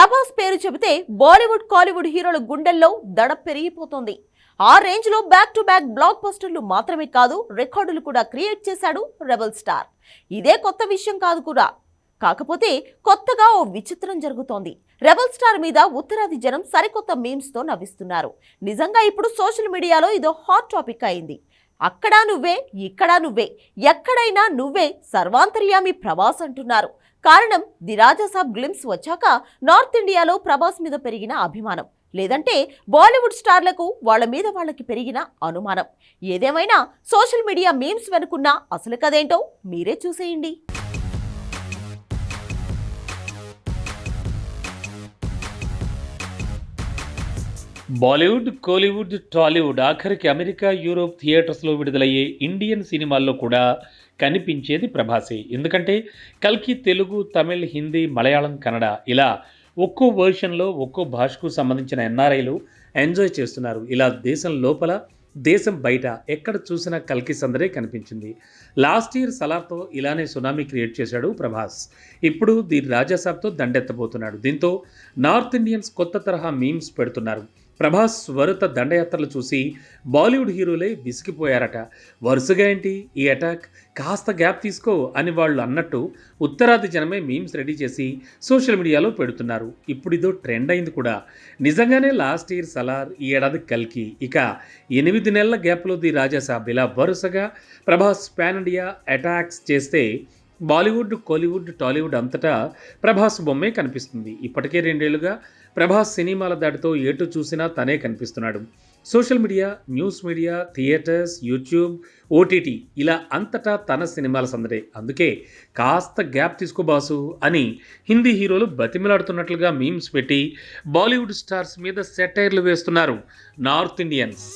ప్రభాస్ పేరు చెబితే బాలీవుడ్ కాలీవుడ్ హీరోల గుండెల్లో దడ పెరిగిపోతుంది. ఆ రేంజ్లో బ్యాక్ టు బ్యాక్ బ్లాక్ బస్టర్లు మాత్రమే కాదు రికార్డులు కూడా క్రియేట్ చేశాడు రెబల్ స్టార్ ఇదే కొత్త విషయం కాదు కూడా. కాకపోతే కొత్తగా ఓ విచిత్రం జరుగుతోంది. రెబల్ స్టార్ మీద ఉత్తరాది జనం సరికొత్త మీమ్స్తో నవ్విస్తున్నారు. నిజంగా ఇప్పుడు సోషల్ మీడియాలో ఇదో హాట్ టాపిక్ అయింది. అక్కడా నువ్వే ఇక్కడా నువ్వే ఎక్కడైనా నువ్వే సర్వాంతర్యామి ప్రభాస్ అంటున్నారు. కారణం ది రాజాసాబ్ గ్లిమ్స్ వచ్చాక నార్త్ ఇండియాలో ప్రభాస్ మీద పెరిగిన అభిమానం. లేదంటే బాలీవుడ్ స్టార్లకు వాళ్ళ మీద వాళ్ళకి పెరిగిన అనుమానం. ఏదేమైనా సోషల్ మీడియా మీమ్స్ వెనుకున్న అసలు కదేంటో మీరే చూసేయండి. బాలీవుడ్ కోలీవుడ్ టాలీవుడ్ ఆఖరికి అమెరికా యూరోప్ థియేటర్స్లో విడుదలయ్యే ఇండియన్ సినిమాల్లో కూడా కనిపించేది ప్రభాసే. ఎందుకంటే కల్కి తెలుగు తమిళ్ హిందీ మలయాళం కన్నడ ఇలా ఒక్కో వర్షన్లో ఒక్కో భాషకు సంబంధించిన ఎన్ఆర్ఐలు ఎంజాయ్ చేస్తున్నారు. ఇలా దేశం లోపల దేశం బయట ఎక్కడ చూసినా కల్కి సందడే కనిపించింది. లాస్ట్ ఇయర్ సలార్తో ఇలానే సునామీ క్రియేట్ చేశాడు ప్రభాస్. ఇప్పుడు ది రాజాసాబ్తో దండెత్తబోతున్నాడు. దీంతో నార్త్ ఇండియన్స్ కొత్త తరహా మీమ్స్ పెడుతున్నారు. ప్రభాస్ వరుత దండయాత్రలు చూసి బాలీవుడ్ హీరోలే విసిగిపోయారట. వరుసగా ఏంటి ఈ అటాక్? కాస్త గ్యాప్ తీసుకో అని వాళ్ళు అన్నట్టు ఉత్తరాది జనమే మీమ్స్ రెడీ చేసి సోషల్ మీడియాలో పెడుతున్నారు. ఇప్పుడు ఇదో ట్రెండ్ అయింది కూడా. నిజంగానే లాస్ట్ ఇయర్ సలార్ ఈ ఏడాది కల్కి. ఇక ఎనిమిది నెలల గ్యాప్లో ది రాజాసాబ్. ఇలా వరుసగా ప్రభాస్ పాన్ ఇండియా అటాక్స్ చేస్తే బాలీవుడ్ కోలీవుడ్ టాలీవుడ్ అంతటా ప్రభాస్ బొమ్మే కనిపిస్తుంది. ఇప్పటికే రెండేళ్ళుగా ప్రభాస్ సినిమాల దాటితో ఎటు చూసినా తనే కనిపిస్తున్నాడు. Social media news media theatres YouTube OTT ఇలా అంతటా తన సినిమాల సందడే. అందుకే కాస్త గ్యాప్ తీసుకో బాసు అని హిందీ హీరోలు బతిమిలాడుతున్నట్లుగా మీమ్స్ పెట్టి బాలీవుడ్ స్టార్స్ మీద సెటైర్లు వేస్తున్నారు నార్త్ ఇండియన్స్.